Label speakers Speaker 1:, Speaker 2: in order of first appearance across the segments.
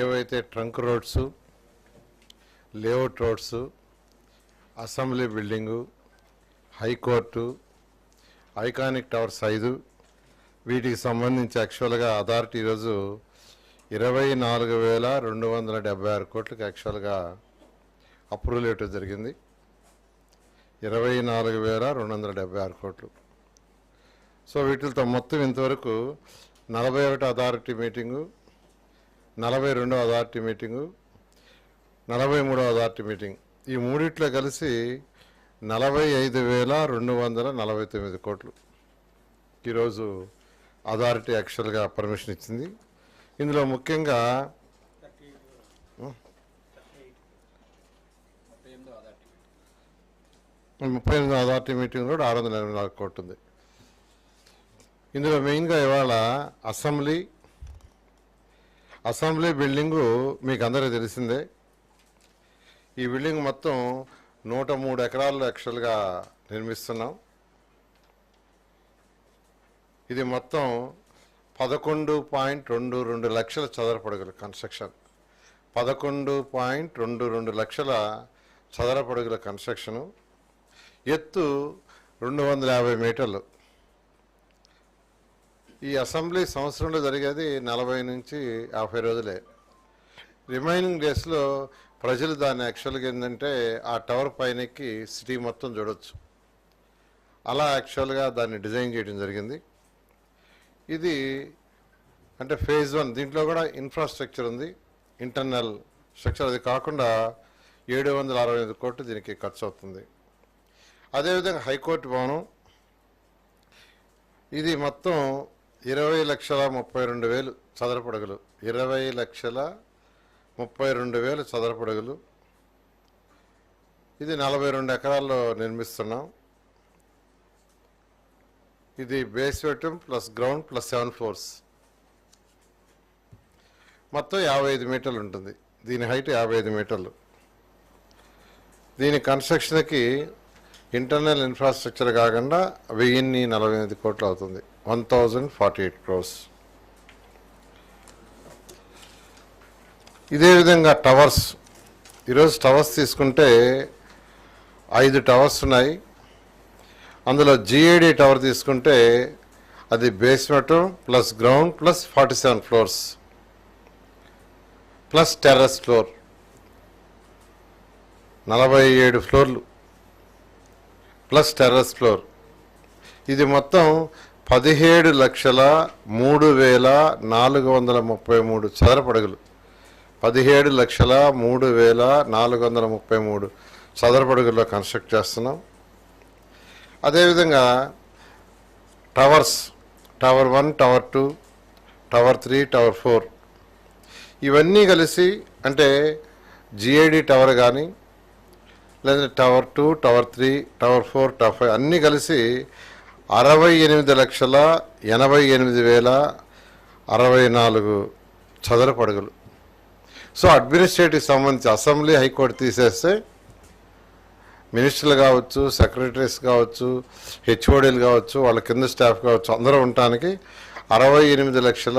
Speaker 1: ఏవైతే trunk roads layout roads assembly building high court iconic towers ఐదు వీటికి సంబంధించి యాక్చువల్గా అథారిటీ ఈరోజు ఇరవై నాలుగు వేల రెండు వందల డెబ్బై ఆరు కోట్లకు యాక్చువల్గా అప్రూవల్ ఇవ్వటం జరిగింది. ఇరవై నాలుగు వేల రెండు వందల డెబ్బై ఆరు కోట్లు. సో వీటితో మొత్తం ఇంతవరకు నలభై ఒకటి అథారిటీ మీటింగు నలభై రెండవ అథారిటీ మీటింగు నలభై మూడో అథారిటీ మీటింగ్. ఈ మూడిట్లో కలిసి నలభై ఐదు వేల రెండు వందల నలభై తొమ్మిది కోట్లు. ఈరోజు అథారిటీ యాక్చువల్గా పర్మిషన్ ఇచ్చింది. ఇందులో ముఖ్యంగా ముప్పై ఎనిమిది అథారిటీ మీటింగ్ కూడా ఆరు వందల ఎనభై నాలుగు కోట్లు ఉంది ఇందులో మెయిన్గా ఇవాళ అసెంబ్లీ అసెంబ్లీ బిల్డింగు మీకు అందరికీ తెలిసిందే. ఈ బిల్డింగ్ మొత్తం నూట మూడు ఎకరాల్లో యాక్చువల్గా నిర్మిస్తున్నాం. ఇది మొత్తం పదకొండు పాయింట్ రెండు రెండు లక్షల చదరపడుగుల కన్స్ట్రక్షన్. పదకొండు పాయింట్ రెండు రెండు లక్షల చదరపడుగుల కన్స్ట్రక్షను. ఎత్తు రెండు వందల యాభై మీటర్లు. ఈ అసెంబ్లీ సంవత్సరంలో జరిగేది నలభై నుంచి యాభై రోజులే. రిమైనింగ్ డేస్లో ప్రజలు దాన్ని యాక్చువల్గా ఏంటంటే ఆ టవర్ పైనకి సిటీ మొత్తం చూడొచ్చు. అలా యాక్చువల్గా దాన్ని డిజైన్ చేయడం జరిగింది. ఇది అంటే ఫేజ్ వన్ దీంట్లో కూడా ఇన్ఫ్రాస్ట్రక్చర్ ఉంది. ఇంటర్నల్ స్ట్రక్చర్ అది కాకుండా ఏడు వందల అరవై ఐదు కోట్లు దీనికి ఖర్చు అవుతుంది. అదేవిధంగా హైకోర్టు భవనం. ఇది మొత్తం ఇరవై లక్షల ముప్పై రెండు వేలు చదరపడగలు ఇరవై లక్షల ముప్పై రెండు వేలు చదరపడగలు ఇది నలభై రెండు ఎకరాల్లో నిర్మిస్తున్నాం. ఇది basement plus ground plus seven floors మొత్తం యాభై ఐదు మీటర్లు ఉంటుంది. దీని హైట్ యాభై ఐదు మీటర్లు. దీని కన్స్ట్రక్షన్కి ఇంటర్నల్ ఇన్ఫ్రాస్ట్రక్చర్ కాకుండా వెయ్యిన్ని నలభై ఎనిమిది కోట్లు అవుతుంది. One thousand forty eight crores ఇదే విధంగా టవర్స్. ఈరోజు టవర్స్ తీసుకుంటే ఐదు టవర్స్ ఉన్నాయి. అందులో జిఏడి టవర్ తీసుకుంటే అది basement plus ground plus forty seven floors. Plus terrace floor. నలభై ఏడు ఫ్లోర్లు. Plus terrace floor. ఇది మొత్తం పదిహేడు లక్షల మూడు వేల నాలుగు వందల ముప్పై మూడు చదరపడుగులు పదిహేడు లక్షల మూడు వేల నాలుగు వందల ముప్పై మూడు చదరపడుగుల్లో కన్స్ట్రక్ట్ చేస్తున్నాం. అదేవిధంగా towers tower one tower two tower three tower four. ఇవన్నీ కలిసి అంటే జిఐడి టవర్ కానీ లేదంటే tower two tower three tower four tower five అన్నీ కలిసి అరవై ఎనిమిది లక్షల ఎనభై ఎనిమిది వేల అరవై నాలుగు చదరపడుగులు సో అడ్మినిస్ట్రేటివ్ సంబంధించి అసెంబ్లీ హైకోర్టు తీసేస్తే మినిస్టర్లు కావచ్చు సెక్రటరీస్ కావచ్చు హెచ్ఓడీలు కావచ్చు వాళ్ళ కింద స్టాఫ్ కావచ్చు అందరూ ఉండటానికి అరవై ఎనిమిది లక్షల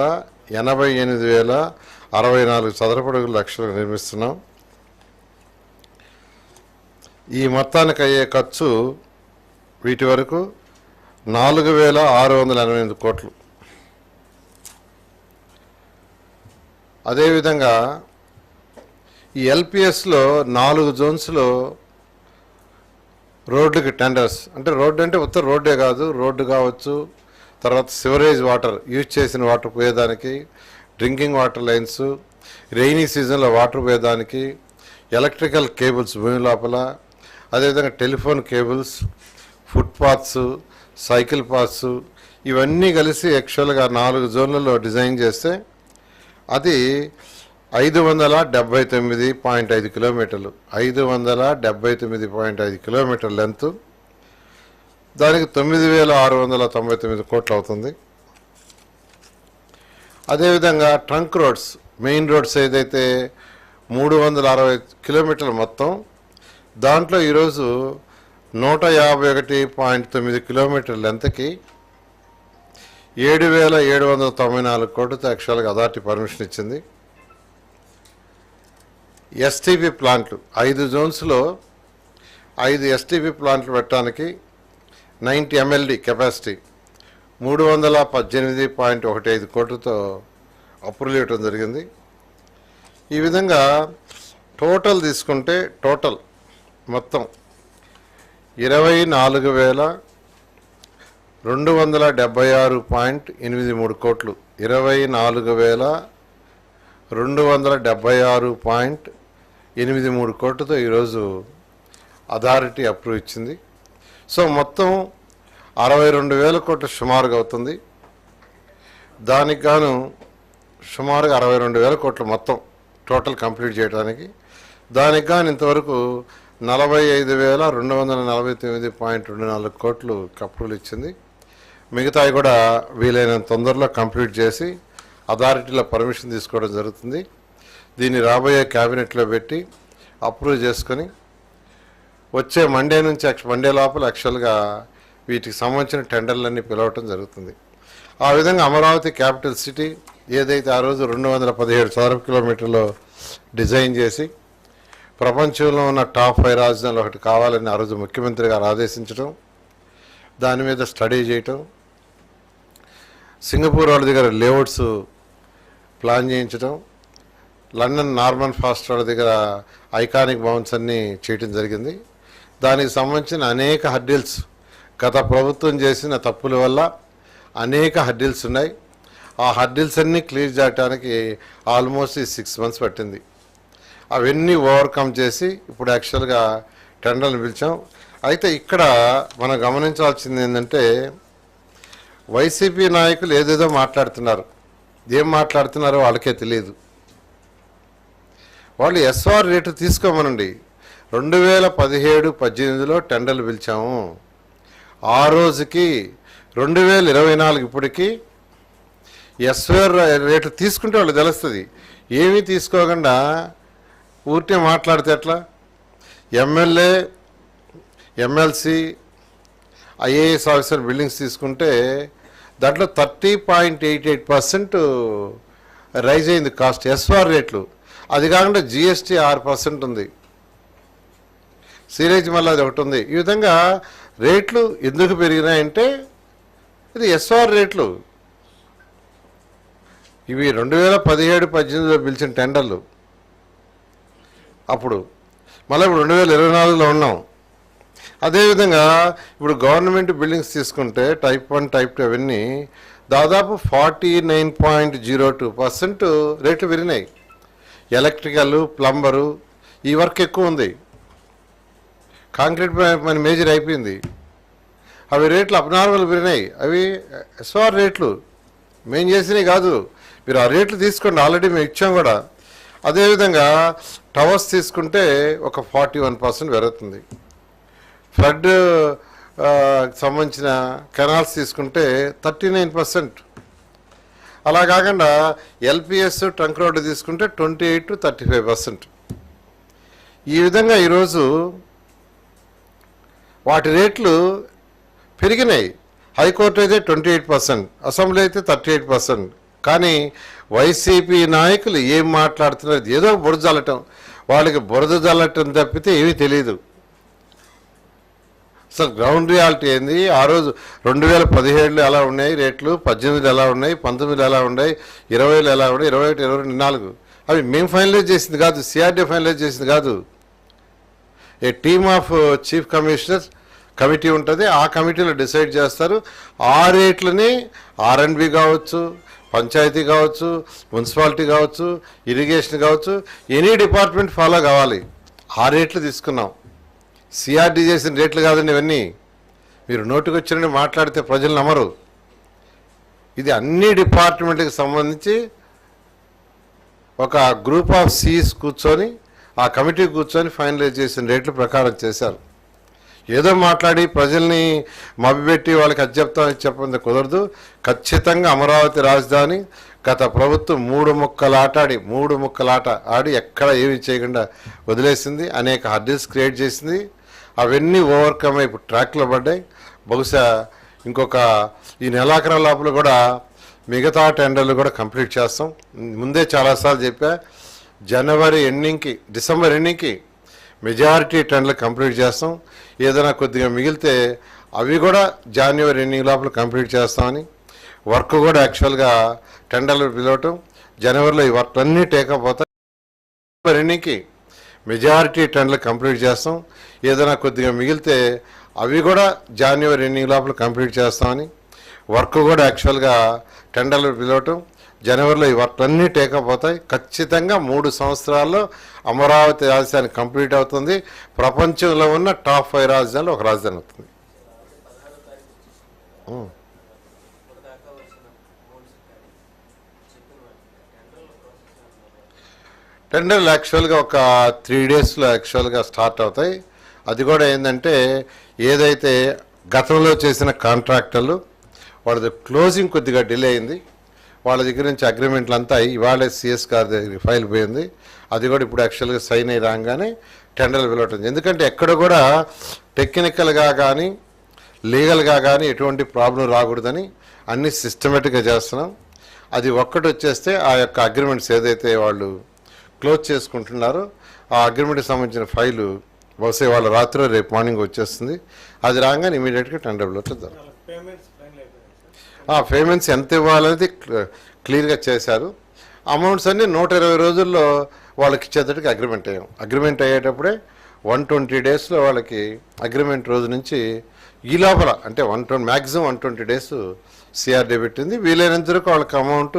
Speaker 1: ఎనభై ఎనిమిది వేల అరవై నాలుగు చదరపడుగు లక్షలు నిర్మిస్తున్నాం. ఈ మొత్తానికి అయ్యే ఖర్చు వీటి వరకు నాలుగు వేల ఆరు వందల ఎనభై ఎనిమిది కోట్లు. అదేవిధంగా ఈ ఎల్పిఎస్లో నాలుగు జోన్స్లో రోడ్డుకి టెండర్స్. అంటే రోడ్డు అంటే ఉత్తర రోడ్డే కాదు రోడ్డు కావచ్చు తర్వాత సివరేజ్ వాటర్ యూజ్ చేసిన వాటర్ పోయేదానికి డ్రింకింగ్ వాటర్ లైన్స్ రెయినీ సీజన్లో వాటర్ పోయేదానికి ఎలక్ట్రికల్ కేబుల్స్ భూమి లోపల అదేవిధంగా telephone cables footpaths cycle paths ఇవన్నీ కలిసి యాక్చువల్గా నాలుగు జోన్లలో డిజైన్ చేస్తే అది ఐదు వందల డెబ్బై తొమ్మిది పాయింట్ ఐదు కిలోమీటర్లు. ఐదు వందల డెబ్బై తొమ్మిది పాయింట్ ఐదు కిలోమీటర్ లెంత్. దానికి తొమ్మిది వేల ఆరు వందల తొంభై తొమ్మిది కోట్లు అవుతుంది. అదేవిధంగా ట్రంక్ రోడ్స్ మెయిన్ రోడ్స్ ఏదైతే మూడు వందల అరవై కిలోమీటర్లు మొత్తం దాంట్లో ఈరోజు నూట యాభై ఒకటి పాయింట్ తొమ్మిది కిలోమీటర్ లెంత్కి ఏడు వేల ఏడు వందల తొంభై నాలుగు కోట్లతో యాక్చువల్గా అథారిటీ పర్మిషన్ ఇచ్చింది. ఎస్టీపీ ప్లాంట్లు ఐదు జోన్స్లో ఐదు ఎస్టీపీ ప్లాంట్లు పెట్టడానికి నైంటీ ఎంఎల్డి కెపాసిటీ మూడు వందల పద్దెనిమిది పాయింట్ ఒకటి ఐదు కోట్లతో అప్రూవల్ ఇవ్వడం జరిగింది. ఈ విధంగా టోటల్ తీసుకుంటే టోటల్ మొత్తం ఇరవై నాలుగు వేల రెండు వందల డెబ్బై ఆరు పాయింట్ ఎనిమిది మూడు కోట్లు. ఇరవై నాలుగు వేల రెండు వందల డెబ్బై ఆరు పాయింట్ ఎనిమిది మూడు కోట్లతో ఈరోజు అథారిటీ అప్రూవ్ ఇచ్చింది. సో మొత్తం అరవై రెండు వేల కోట్లు సుమారుగా అవుతుంది. దానికి గాను సుమారుగా అరవై రెండు వేల కోట్లు మొత్తం టోటల్ కంప్లీట్ చేయడానికి. దానికి గాను ఇంతవరకు నలభై ఐదు వేల రెండు వందల నలభై తొమ్మిది పాయింట్ రెండు నాలుగు కోట్లు కప్రూలు ఇచ్చింది. మిగతావి కూడా వీలైనంత తొందరలో కంప్లీట్ చేసి అథారిటీలో పర్మిషన్ తీసుకోవడం జరుగుతుంది. దీన్ని రాబోయే క్యాబినెట్లో పెట్టి అప్రూవ్ చేసుకొని వచ్చే మండే నుంచి మండే లోపల యాక్చువల్గా వీటికి సంబంధించిన టెండర్లన్నీ పిలవటం జరుగుతుంది. ఆ విధంగా అమరావతి క్యాపిటల్ సిటీ ఏదైతే ఆ రోజు రెండు వందల పదిహేడు చదరపు కిలోమీటర్లో డిజైన్ చేసి ప్రపంచంలో ఉన్న టాప్ ఫైవ్ రాజధానులు ఒకటి కావాలని ఆ రోజు ముఖ్యమంత్రి గారు ఆదేశించడం దాని మీద స్టడీ చేయటం సింగపూర్ వాళ్ళ దగ్గర లేఅవుట్స్ ప్లాన్ చేయించడం లండన్ నార్మన్ ఫాస్ట్ వాళ్ళ దగ్గర ఐకానిక్ భవన్స్ అన్నీ చేయటం జరిగింది. దానికి సంబంధించిన అనేక హడ్డిల్స్ గత ప్రభుత్వం చేసిన తప్పుల వల్ల అనేక హడ్డిల్స్ ఉన్నాయి. ఆ హడ్డిల్స్ అన్నీ క్లియర్ చేయడానికి ఆల్మోస్ట్ ఈ సిక్స్ మంత్స్ పట్టింది. అవన్నీ ఓవర్కమ్ చేసి ఇప్పుడు యాక్చువల్గా టెండర్లు పిలిచాం. అయితే ఇక్కడ మనం గమనించాల్సింది ఏంటంటే వైసీపీ నాయకులు ఏదేదో మాట్లాడుతున్నారు. ఏం మాట్లాడుతున్నారో వాళ్ళకే తెలియదు. వాళ్ళు ఎస్ఆర్ రేటు తీసుకోమనండి. రెండు వేల పదిహేడు పద్దెనిమిదిలో టెండర్లు పిలిచాము. ఆ రోజుకి రెండు వేల ఇరవై నాలుగు ఇప్పటికి ఎస్ఆర్ రేటు తీసుకుంటే వాళ్ళు తెలుస్తుంది. ఏమీ తీసుకోకుండా ఊరికే మాట్లాడితే ఎట్లా? MLA MLC IAS officer buildings తీసుకుంటే దాంట్లో thirty point eight eight percent rise అయింది కాస్ట్ ఎస్ఆర్ రేట్లు. అది కాకుండా జిఎస్టీ ఆరు పర్సెంట్ ఉంది. సీరేజ్ మళ్ళీ అది ఒకటి ఉంది. ఈ విధంగా రేట్లు ఎందుకు పెరిగినాయంటే ఇది ఎస్ఆర్ రేట్లు. ఇవి రెండు వేల పదిహేడు పద్దెనిమిదిలో పిలిచిన టెండర్లు. అప్పుడు. మళ్ళీ ఇప్పుడు రెండు వేల ఇరవై నాలుగులో ఉన్నాం. అదేవిధంగా ఇప్పుడు గవర్నమెంట్ బిల్డింగ్స్ తీసుకుంటే టైప్ వన్ టైప్ టూ అవన్నీ దాదాపు forty nine point zero two percent రేట్లు పెరిగినాయి. ఎలక్ట్రికల్ ప్లంబరు ఈ వర్క్ ఎక్కువ ఉంది. కాంక్రీట్ మన మేజర్ అయిపోయింది. అవి రేట్లు అబ్నార్మల్ పెరిగినాయి. అవి ఎస్ఆర్ రేట్లు. మేము చేసినవి కాదు. మీరు ఆ రేట్లు తీసుకోండి. ఆల్రెడీ మేము ఇచ్చాం కూడా. అదేవిధంగా టవర్స్ తీసుకుంటే ఒక ఫార్టీ వన్ పర్సెంట్ పెరుగుతుంది. ఫ్లడ్ సంబంధించిన కెనాల్స్ తీసుకుంటే థర్టీ నైన్ పర్సెంట్. అలా కాకుండా ఎల్పిఎస్ ట్రంక్ రోడ్డు తీసుకుంటే twenty eight to thirty five percent. ఈ విధంగా ఈరోజు వాటి రేట్లు పెరిగినాయి. హైకోర్టు అయితే ట్వంటీ ఎయిట్ పర్సెంట్ అసెంబ్లీ అయితే థర్టీ ఎయిట్ పర్సెంట్. కానీ వైసీపీ నాయకులు ఏం మాట్లాడుతున్నారు? ఏదో బురద జల్లటం. వాళ్ళకి బురద జల్లటం తప్పితే ఏమీ తెలియదు అసలు గ్రౌండ్ రియాలిటీ ఏంది? ఆ రోజు రెండు వేల పదిహేడులో ఎలా ఉన్నాయి రేట్లు? పద్దెనిమిది ఎలా ఉన్నాయి? పంతొమ్మిది ఎలా ఉన్నాయి? ఇరవైలో ఎలా ఉన్నాయి? ఇరవై ఒకటి ఇరవై రెండు నాలుగు. అవి మేము ఫైనలైజ్ చేసింది కాదు సిఆర్డీ ఫైనలైజ్ చేసింది కాదు. A team of chief commissioner committee ఉంటుంది. ఆ కమిటీలో డిసైడ్ చేస్తారు. ఆ రేట్లని ఆర్ఎండ్బి కావచ్చు పంచాయతీ కావచ్చు మున్సిపాలిటీ కావచ్చు ఇరిగేషన్ కావచ్చు ఎనీ డిపార్ట్మెంట్ ఫాలో కావాలి. ఆ రేట్లు తీసుకున్నాం. సిఆర్డీ చేసిన రేట్లు కాదండి ఇవన్నీ. మీరు నోటికొచ్చినట్టు మాట్లాడితే ప్రజలు నమ్మరు. ఇది అన్ని డిపార్ట్మెంట్కి సంబంధించి ఒక గ్రూప్ ఆఫ్ సీస్ కూర్చొని ఆ కమిటీ కూర్చొని ఫైనలైజ్ చేసిన రేట్ల ప్రకారం చేశారు. ఏదో మాట్లాడి ప్రజల్ని మభ్యపెట్టి వాళ్ళకి అది చెప్తామని కుదరదు. ఖచ్చితంగా అమరావతి రాజధాని గత ప్రభుత్వం మూడు ముక్కలాటాడి ఆడి మూడు ముక్కలాట ఆడి ఎక్కడ ఏమి చేయకుండా వదిలేసింది. అనేక హర్డిల్స్ క్రియేట్ చేసింది. అవన్నీ ఓవర్కమ్ అయి ఇప్పుడు ట్రాక్లో పడ్డాయి. బహుశా ఇంకొక ఈ నెలాఖరు లోపల కూడా మిగతా టెండర్లు కూడా కంప్లీట్ చేస్తాం. ముందే చాలాసార్లు చెప్పా జనవరి ఎండింగ్కి డిసెంబర్ ఎండింగ్కి మెజారిటీ టెండర్లు కంప్లీట్ చేస్తాం. ఏదైనా కొద్దిగా మిగిలితే అవి కూడా జనవరి ఎండింగ్ లోపల కంప్లీట్ చేస్తామని. వర్క్ కూడా యాక్చువల్గా టెండర్లు పిలవటం. జనవరిలో ఈ వర్క్ అన్నీ టేకప్ అవుతాయి. ఎండింగ్కి మెజారిటీ టెండర్లు కంప్లీట్ చేస్తాం. ఏదైనా కొద్దిగా మిగిలితే అవి కూడా జనవరి ఎండింగ్ లోపల కంప్లీట్ చేస్తామని. వర్క్ కూడా యాక్చువల్గా టెండర్లు పిలవటం. జనవరిలో ఈ వర్క్ టేకప్ అవుతాయి. ఖచ్చితంగా మూడు సంవత్సరాల్లో అమరావతి రాజధాని కంప్లీట్ అవుతుంది. ప్రపంచంలో ఉన్న టాప్ ఫైవ్ రాజధానిలో ఒక రాజధాని అవుతుంది.
Speaker 2: టెండర్లు
Speaker 1: యాక్చువల్గా ఒక త్రీ డేస్లో యాక్చువల్గా స్టార్ట్ అవుతాయి. అది కూడా ఏంటంటే ఏదైతే గతంలో చేసిన కాంట్రాక్టర్లు వాళ్ళది క్లోజింగ్ కొద్దిగా డిలే అయింది. వాళ్ళ దగ్గర నుంచి అగ్రిమెంట్లు అంతా అయ్యి ఇవాళ సిఎస్ గారి దగ్గర ఫైల్ పోయింది. అది కూడా ఇప్పుడు యాక్చువల్గా సైన్ అయ్యి రాగానే టెండర్లు వెళ్ళటం ఎందుకంటే ఎక్కడ కూడా టెక్నికల్గా కానీ లీగల్గా కానీ ఎటువంటి ప్రాబ్లం రాకూడదని అన్ని సిస్టమేటిక్గా చేస్తున్నాం. అది ఒక్కటి వచ్చేస్తే ఆ యొక్క అగ్రిమెంట్స్ ఏదైతే వాళ్ళు క్లోజ్ చేసుకుంటున్నారో ఆ అగ్రిమెంట్కి సంబంధించిన ఫైలు బహుశా వాళ్ళ రాత్రి రేపు మార్నింగ్ వచ్చేస్తుంది. అది రాగానే ఇమీడియట్గా టెండర్ జరుగుతుంది
Speaker 2: పేమెంట్స్ ఫైనల్ అయిపోయాయి సార్
Speaker 1: ఆ పేమెంట్స్ ఎంత ఇవ్వాలనేది క్లియర్గా చేశారు. అమౌంట్స్ అన్నీ నూట ఇరవై రోజుల్లో వాళ్ళకి ఇచ్చేటట్టుగా అగ్రిమెంట్ అయ్యాం. అగ్రిమెంట్ అయ్యేటప్పుడే వన్ ట్వంటీ డేస్లో వాళ్ళకి అగ్రిమెంట్ రోజు నుంచి ఈ లోపల అంటే one twenty maximum one twenty days CRD పెట్టింది. వీలైనంత వరకు వాళ్ళకి అమౌంట్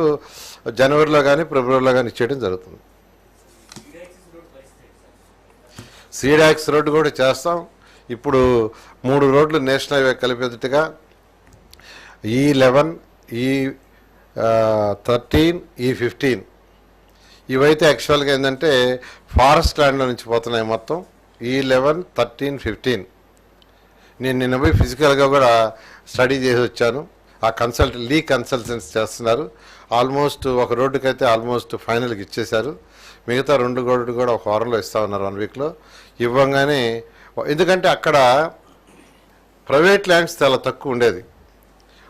Speaker 1: జనవరిలో కానీ ఫిబ్రవరిలో కానీ ఇచ్చేయడం జరుగుతుంది. సీడాక్స్ రోడ్డు కూడా చేస్తాం. ఇప్పుడు మూడు రోడ్లు నేషనల్ హైవే కలిపేటట్టుగా ఈ లెవెన్ ఈ థర్టీన్ ఈ ఫిఫ్టీన్ ఇవైతే యాక్చువల్గా ఏంటంటే ఫారెస్ట్ ల్యాండ్లో నుంచి పోతున్నాయి మొత్తం. ఈ లెవెన్ థర్టీన్ ఫిఫ్టీన్ నేను నిన్న పోయి ఫిజికల్గా కూడా స్టడీ చేసి వచ్చాను. ఆ కన్సల్ట్ లీ కన్సల్టెన్స్ చేస్తున్నారు. ఆల్మోస్ట్ ఒక రోడ్డుకి అయితే ఆల్మోస్ట్ ఫైనల్కి ఇచ్చేశారు. మిగతా రెండు రోడ్డు కూడా ఒక వారంలో ఇస్తా ఉన్నారు వన్ వీక్లో ఇవ్వంగానే ఎందుకంటే అక్కడ ప్రైవేట్ ల్యాండ్స్ చాలా తక్కువ ఉండేది.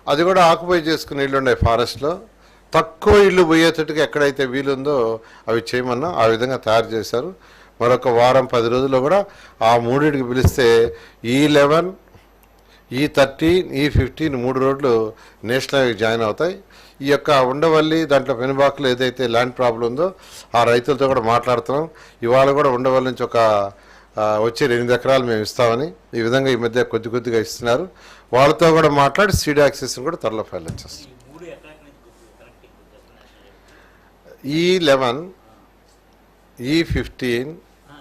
Speaker 1: అది కూడా ఆక్యుపై చేసుకుని ఇల్లు ఉండే ఫారెస్ట్లో. తక్కువ ఇల్లు పోయేటట్టుగా ఎక్కడైతే వీలుందో అవి చేయమన్నా ఆ విధంగా తయారు చేశారు. మరొక వారం పది రోజుల్లో కూడా ఆ మూడింటికి పిలిస్తే ఈ లెవెన్ ఈ థర్టీన్ ఈ ఫిఫ్టీన్ మూడు రోడ్లు నేషనల్ జాయిన్ అవుతాయి. ఈ యొక్క ఉండవల్లి దాంట్లో పెనుబాకులు ఏదైతే ల్యాండ్ ప్రాబ్లం ఉందో ఆ రైతులతో కూడా మాట్లాడుతున్నాం. ఇవాళ కూడా ఉండవల్లి నుంచి ఒక వచ్చే ఎనిమిది ఎకరాలు మేము ఇస్తామని ఈ విధంగా ఈ మధ్య కొద్ది కొద్దిగా ఇస్తున్నారు. వాళ్ళతో కూడా మాట్లాడి సీడ్ యాక్సెస్ కూడా త్వరలో ఫైల్ వచ్చేస్తాం
Speaker 3: ఈ
Speaker 1: లెవెన్ ఈ ఫిఫ్టీన్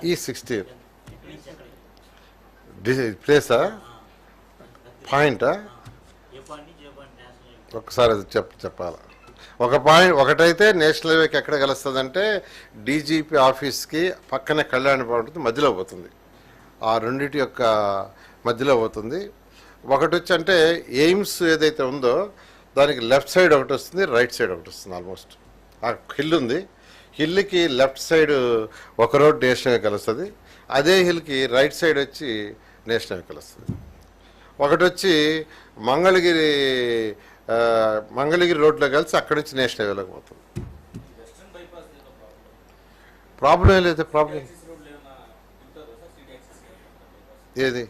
Speaker 1: ఈ సిక్స్టీన్.
Speaker 3: ఎక్కడి
Speaker 1: ప్లేసా? పాయింటా? ఒకసారి చెప్ చెప్పాలా? ఒక పాయింట్ ఒకటైతే నేషనల్ హైవేకి ఎక్కడ కలుస్తుందంటే డీజీపీ ఆఫీస్కి పక్కనే కళ్యాణ ఉంటుంది మధ్యలో పోతుంది. ఆ రెండిటి యొక్క మధ్యలో పోతుంది. ఒకటి వచ్చి అంటే ఎయిమ్స్ ఏదైతే ఉందో దానికి లెఫ్ట్ సైడ్ ఒకటి వస్తుంది రైట్ సైడ్ ఒకటి వస్తుంది ఆల్మోస్ట్. ఆ హిల్ ఉంది. హిల్కి లెఫ్ట్ సైడ్ ఒక రోడ్ నేషనల్ కలుస్తుంది. అదే హిల్కి రైట్ సైడ్ వచ్చి నేషనల్ కలుస్తుంది. ఒకటి వచ్చి మంగళగిరి మంగళగిరి రోడ్లో కలిసి అక్కడి నుంచి నేషనల్ హైవేలోకి పోతుంది.
Speaker 2: ప్రాబ్లం
Speaker 1: ప్రాబ్లం ఏం లేదు ప్రాబ్లం ఏది?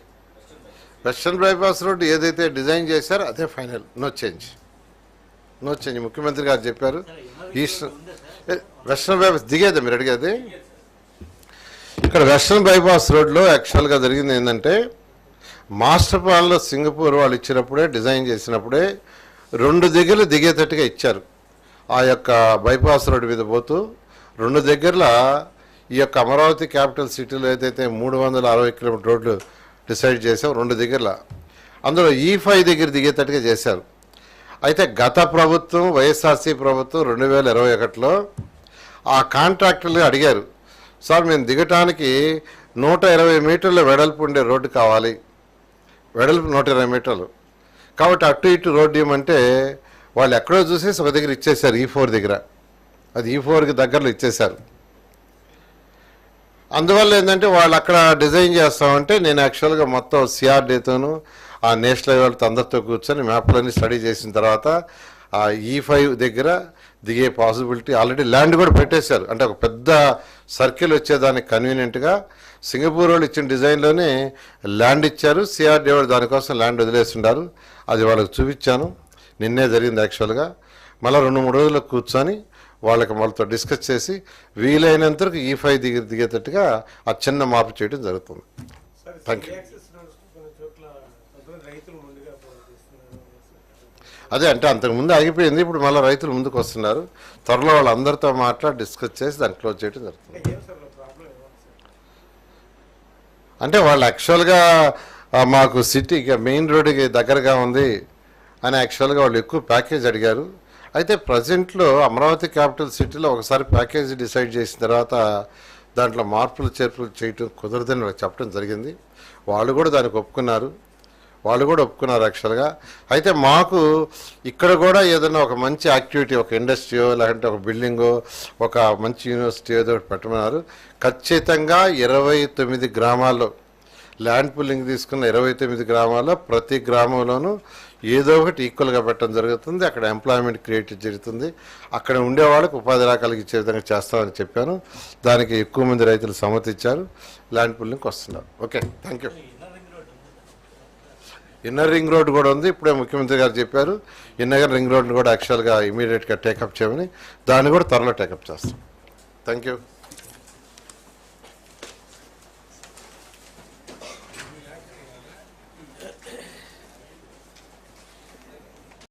Speaker 2: వెస్ట్రన్ బైపాస్
Speaker 1: రోడ్డు ఏదైతే డిజైన్ చేశారో అదే final. No change. No change. ముఖ్యమంత్రి గారు చెప్పారు. ఈస్ట్ వెస్ట్రన్ బైపాస్ దిగేదా మీరు అడిగేది? ఇక్కడ వెస్ట్రన్ బైపాస్ రోడ్లో యాక్చువల్గా జరిగింది ఏంటంటే మాస్టర్ ప్లాన్లో సింగపూర్ వాళ్ళు ఇచ్చినప్పుడే డిజైన్ చేసినప్పుడే రెండు దగ్గరలు దిగేటట్టుగా ఇచ్చారు. ఆ యొక్క బైపాస్ రోడ్డు మీద పోతూ రెండు దగ్గరల ఈ యొక్క అమరావతి క్యాపిటల్ సిటీలో ఏదైతే మూడు వందల అరవై కిలోమీటర్ రోడ్లు డిసైడ్ చేసాం రెండు దగ్గరల. అందులో ఈ ఫైవ్ దగ్గర దిగేటట్టుగా చేశారు. అయితే గత ప్రభుత్వం వైఎస్ఆర్సీ ప్రభుత్వం రెండు వేల ఇరవై ఒకటిలో ఆ కాంట్రాక్టర్లు అడిగారు సార్ మేము దిగటానికి నూట ఇరవై మీటర్ల వెడల్పు ఉండే రోడ్డు కావాలి. వెడల్పు నూట ఇరవై మీటర్లు. కాబట్టి అటు ఇటు రోడ్డు ఇవ్వమంటే వాళ్ళు ఎక్కడో చూసేసి ఒక దగ్గర ఇచ్చేశారు ఈ ఫోర్ దగ్గర. అది ఈ ఫోర్కి దగ్గరలో ఇచ్చేశారు. అందువల్ల ఏంటంటే వాళ్ళు అక్కడ డిజైన్ చేస్తామంటే నేను యాక్చువల్గా మొత్తం సిఆర్డీతోను ఆ నేషనల్ లెవెల్తో అందరితో కూర్చొని మ్యాప్లన్నీ స్టడీ చేసిన తర్వాత ఆ e ఈ ఫైవ్ దగ్గర దిగే పాసిబిలిటీ ఆల్రెడీ ల్యాండ్ కూడా పెట్టేశారు. అంటే ఒక పెద్ద సర్కిల్ వచ్చేదానికి కన్వీనియంట్గా సింగపూర్ వాళ్ళు ఇచ్చిన డిజైన్లోనే ల్యాండ్ ఇచ్చారు. సిఆర్డీ వాళ్ళు దానికోసం ల్యాండ్ వదిలేస్తున్నారు. అది వాళ్ళకి చూపించాను. నిన్నే జరిగింది యాక్చువల్గా. మళ్ళీ రెండు మూడు రోజులకు కూర్చొని వాళ్ళకి వాళ్ళతో డిస్కస్ చేసి వీలైనంత వరకు ఈ ఫైవ్ దిగి దిగేటట్టుగా ఆ చిన్న మార్పు చేయడం జరుగుతుంది.
Speaker 4: ముందుగా చేస్తున్నారు.
Speaker 1: అదే అంటే అంతకుముందు ఆగిపోయింది ఇప్పుడు మళ్ళీ రైతులు ముందుకు వస్తున్నారు. త్వరలో వాళ్ళందరితో మాట్లాడి డిస్కస్ చేసి దాన్ని క్లోజ్ చేయడం జరుగుతుంది.
Speaker 4: అంటే
Speaker 1: వాళ్ళు యాక్చువల్గా మాకు సిటీకి మెయిన్ రోడ్డుకి దగ్గరగా ఉంది అని యాక్చువల్గా వాళ్ళు ఎక్కువ ప్యాకేజ్ అడిగారు. అయితే ప్రజెంట్లో అమరావతి క్యాపిటల్ సిటీలో ఒకసారి ప్యాకేజ్ డిసైడ్ చేసిన తర్వాత దాంట్లో మార్పులు చేర్పులు చేయటం కుదరదని చెప్పడం జరిగింది. వాళ్ళు కూడా దానికి ఒప్పుకున్నారు. వాళ్ళు కూడా ఒప్పుకున్నారు యాక్చువల్గా అయితే మాకు ఇక్కడ కూడా ఏదైనా ఒక మంచి యాక్టివిటీ ఒక ఇండస్ట్రీయో లేదంటే ఒక బిల్డింగో ఒక మంచి యూనివర్సిటీ ఏదో ఒకటి పెట్టమన్నారు. ఖచ్చితంగా ఇరవై తొమ్మిది గ్రామాల్లో ల్యాండ్ పుల్లింగ్ తీసుకున్న ఇరవై తొమ్మిది గ్రామాల్లో ప్రతి గ్రామంలోనూ ఏదో ఒకటి ఈక్వల్గా పెట్టడం జరుగుతుంది. అక్కడ ఎంప్లాయ్మెంట్ క్రియేట్ జరుగుతుంది. అక్కడ ఉండే వాళ్ళకి ఉపాధి రకాలకి ఇచ్చే విధంగా చేస్తామని చెప్పాను. దానికి ఎక్కువ మంది రైతులు సమ్మతిచ్చారు ల్యాండ్ పుల్లింగ్కి వస్తున్నారు. Okay thank you inner ring road కూడా ఉంది. ఇప్పుడే ముఖ్యమంత్రి గారు చెప్పారు. ఇన్నర్ రింగ్ రోడ్ని కూడా యాక్చువల్గా ఇమీడియట్గా టేకప్ చేయమని. దాన్ని కూడా త్వరలో టేకప్ చేస్తాం. Thank you